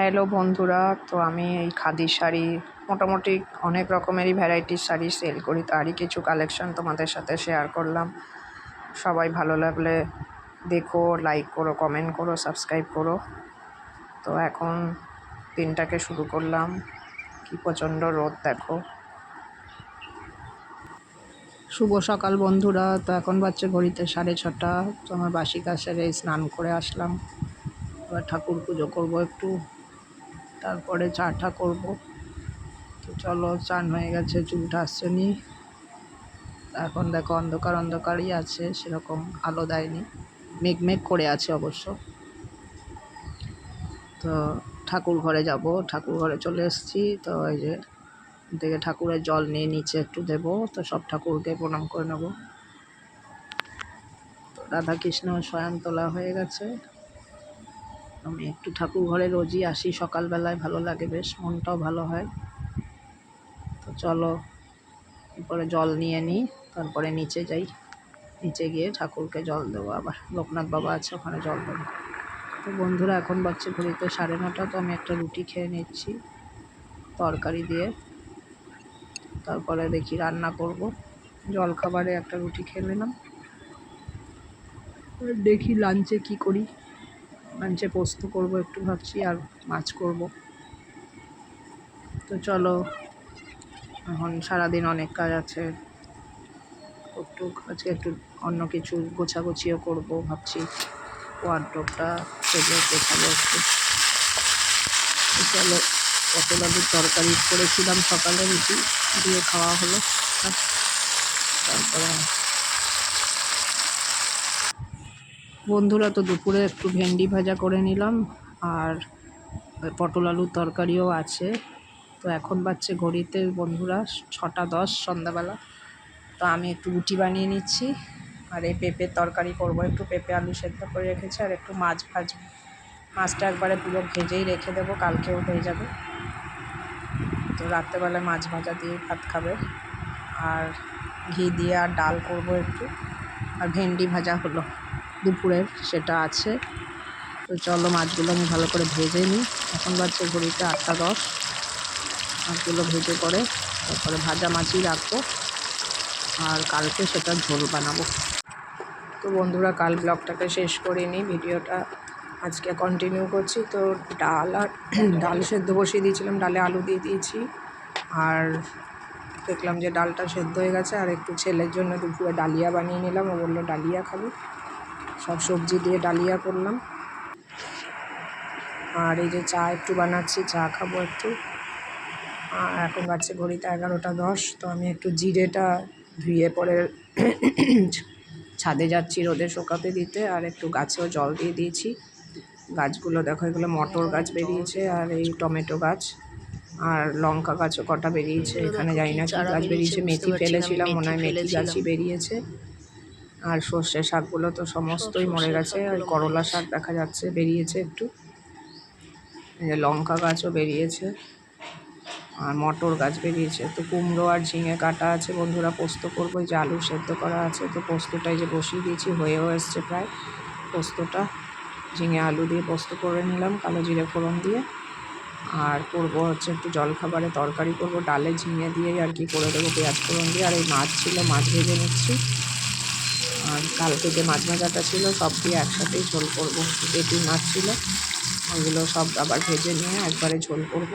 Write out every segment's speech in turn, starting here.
Hello বন্ধুরা, তো আমি এই খাদি শাড়ি, মোটামুটি অনেক রকমেরই ভ্যারাইটির শাড়ি সেল করি, তারই কিছু কালেকশন তোমাদের সাথে শেয়ার করলাম। সবাই ভালো লাগলে দেখো লাইক করো কমেন্ট করো সাবস্ক্রাইব করো। তো এখন দিনটাকে শুরু করলাম, কি প্রচণ্ড রোদ দেখো। শুভ সকাল বন্ধুরা, তো এখন বাচ্চা ঘড়িতে সাড়ে ছটা, তো আমার বাসি এই স্নান করে আসলাম। এবার ঠাকুর পুজো করব একটু। তারপরে চাটা করব। তো চলো চান হয়ে গেছে, চুলটা আসছে নি। এখন দেখো অন্ধকার, অন্ধকারই আছে, সেরকম আলো দেয়নি। মেঘ মেঘ করে আছে অবশ্য। তো ঠাকুর ঘরে যাব। ঠাকুর ঘরে চলে এসেছি। তো এই যে থেকে ঠাকুরের জল নিয়ে নিচে একটু দেব। তো সব ঠাকুরকে প্রণাম করে নেব। তো রাধা কৃষ্ণ স্বয়ং তোলা হয়ে গেছে। আমি একটু ঠাকুর ঘরে রোজই আসি, সকালবেলায় ভালো লাগে বেশ, মনটাও ভালো হয়। তো চলো এরপরে জল নিয়ে নিই, তারপরে নিচে যাই। নিচে গিয়ে ঠাকুরকে জল দেবো আবার, লোকনাথ বাবা আছে, ওখানে জল দেবো। তো বন্ধুরা, এখন বাচ্চা ঘড়িতে সাড়ে নটা, তো আমি একটা রুটি খেয়ে নিচ্ছি, তরকারি দিয়ে। তারপরে দেখি রান্না করব। জল খাবারে একটা রুটি খেয়ে নিলাম। দেখি লাঞ্চে কি করি। লাঞ্চে পোস্ত করব একটু ভাবছি আর মাছ করব। তো চলো, এখন সারাদিন অনেক কাজ আছে। একটু আজকে একটু অন্য কিছু গোছাগুছিও করব ভাবছি। ওয়ার্ড্রপটা সেগুলো গোছাবো একটু। চলো পটল আলুর তরকারি করেছিলাম সকালে রুটি, দিয়ে খাওয়া হলো। তারপরে বন্ধুরা, তো দুপুরে একটু ভেন্ডি ভাজা করে নিলাম আর পটল আলুর তরকারিও আছে। তো এখন বাচ্চে ঘড়িতে বন্ধুরা ছটা দশ সন্ধ্যাবেলা। তো আমি একটু রুটি বানিয়ে নিচ্ছি আর এই পেঁপের তরকারি করব। একটু পেঁপে আলু সেদ্ধ করে রেখেছি আর একটু মাছ ভাজবো মাছটা একবারে পুরো ভেজেই রেখে দেবো, কালকেও হয়ে যাবে। তো রাত্রেবেলায় মাছ ভাজা দিয়ে ভাত খাবে। আর ঘি দিয়ে আর ডাল করব একটু। আর ভেন্ডি ভাজা হলো। দুপুরের সেটা আছে। তো চলো মাছগুলো আমি ভালো করে ভেজে নিই। এখন বাচ্চা ঘড়িতে আটটা দশ। মাছগুলো ভেজে করে তারপরে ভাজা মাছই রাখব। আর কালকে সেটা ঝোল বানাবো। তো বন্ধুরা, কাল ব্লগটাকে শেষ করে নিই। ভিডিওটা আজকে কন্টিনিউ করছি। তো ডাল আর ডাল সেদ্ধ বসিয়ে দিয়েছিলাম। ডালে আলু দিয়ে দিয়েছি। আর দেখলাম যে ডালটা সেদ্ধ হয়ে গেছে। আর একটু ছেলের জন্য দুপুরে ডালিয়া বানিয়ে নিলাম। ও বলল, ডালিয়া খাবে? সব সবজি দিয়ে ডালিয়া করলাম। আর এই যে চা একটু বানাচ্ছি চা খাব একটু। আর এখন বাচ্চা ঘড়িতে এগারোটা দশ তো আমি একটু জিরেটা ধুয়ে পরে ছাদে যাচ্ছি রোদে শোকাতে দিতে। আর একটু গাছেও জল দিয়ে দিয়েছি। গাছগুলো দেখো এগুলো মটর গাছ বেরিয়েছে আর এই টমেটো গাছ। আর লঙ্কা গাছও কটা বেরিয়েছে এখানে জানি না কি গাছ বেরিয়েছে মেথি ফেলেছিলাম মনে হয় মেথি গাছই বেরিয়েছে। আর সর্ষে শাকগুলো তো সমস্তই মরে গেছে আর করলা শাক দেখা যাচ্ছে বেরিয়েছে একটু। লঙ্কা গাছও বেরিয়েছে আর মটর গাছ বেরিয়েছে। তো কুমড়ো আর ঝিঙে কাটা আছে বন্ধুরা পোস্ত করব যে আলু সেদ্ধ করা আছে। তো পোস্তটাই যে বসিয়ে দিয়েছি হয়েও এসছে প্রায় পোস্তটা। ঝিঙে আলু দিয়ে পোস্ত করে নিলাম কালো জিরে ফোড়ন দিয়ে। আর করব হচ্ছে একটু জলখাবারে তরকারি করব ডালে ঝিঙে দিয়ে আর কি করে দেবো পেঁয়াজ ফোড়ন দিয়ে। আর এই মাছ ছিল মাছ ভেজে নিচ্ছি। কালকে যে মাছ ভাজাটা ছিল, সব দিয়ে একসাথেই ঝোল করব। পেটি মাছ ছিল, ওগুলো সব আবার ভেজে নিয়ে একবারে ঝোল করব।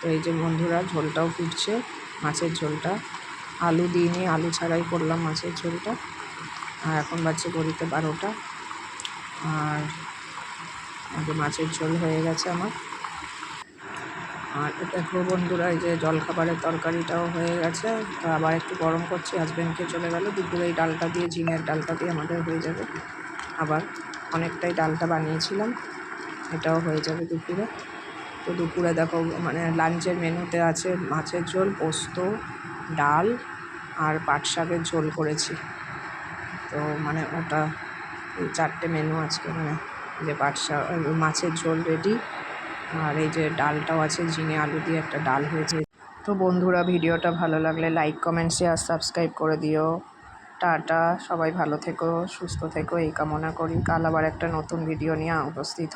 তো এই যে বন্ধুরা, ঝোলটাও ফুটছে, মাছের ঝোলটা। আলু দিয়ে নিয়ে, আলু ছাড়াই করলাম মাছের ঝোলটা। আর এখন বাচ্চা গড়িতে বারোটা। আর মাছের ঝোল হয়ে গেছে আমার। আর দেখো বন্ধুরা, এই যে জলখাবারের তরকারিটাও হয়ে গেছে। তো আবার একটু গরম করছি হাজব্যান্ডকে চলে গেল। দুপুরে এই ডালটা দিয়ে, ঝিঙের ডালটা দিয়ে আমাদের হয়ে যাবে। আবার অনেকটাই ডালটা বানিয়েছিলাম, এটাও হয়ে যাবে দুপুরে। তো দুপুরে দেখো মানে লাঞ্চের মেনুতে আছে মাছের ঝোল, পোস্ত, ডাল আর পাট শাকের ঝোল করেছি। তো মানে ওটা চারটে মেনু আজকে মানে যে পাট শাক, মাছের ঝোল রেডি আর এই যে ডালটাও আছে, ঝিঙে আলু দিয়ে একটা ডাল হয়েছে। তো বন্ধুরা, ভিডিওটা ভালো লাগলে লাইক কমেন্ট শেয়ার সাবস্ক্রাইব করে দিও। টাটা, সবাই ভালো থেকো, সুস্থ থেকো, এই কামনা করি। কাল আবার একটা নতুন ভিডিও নিয়ে উপস্থিত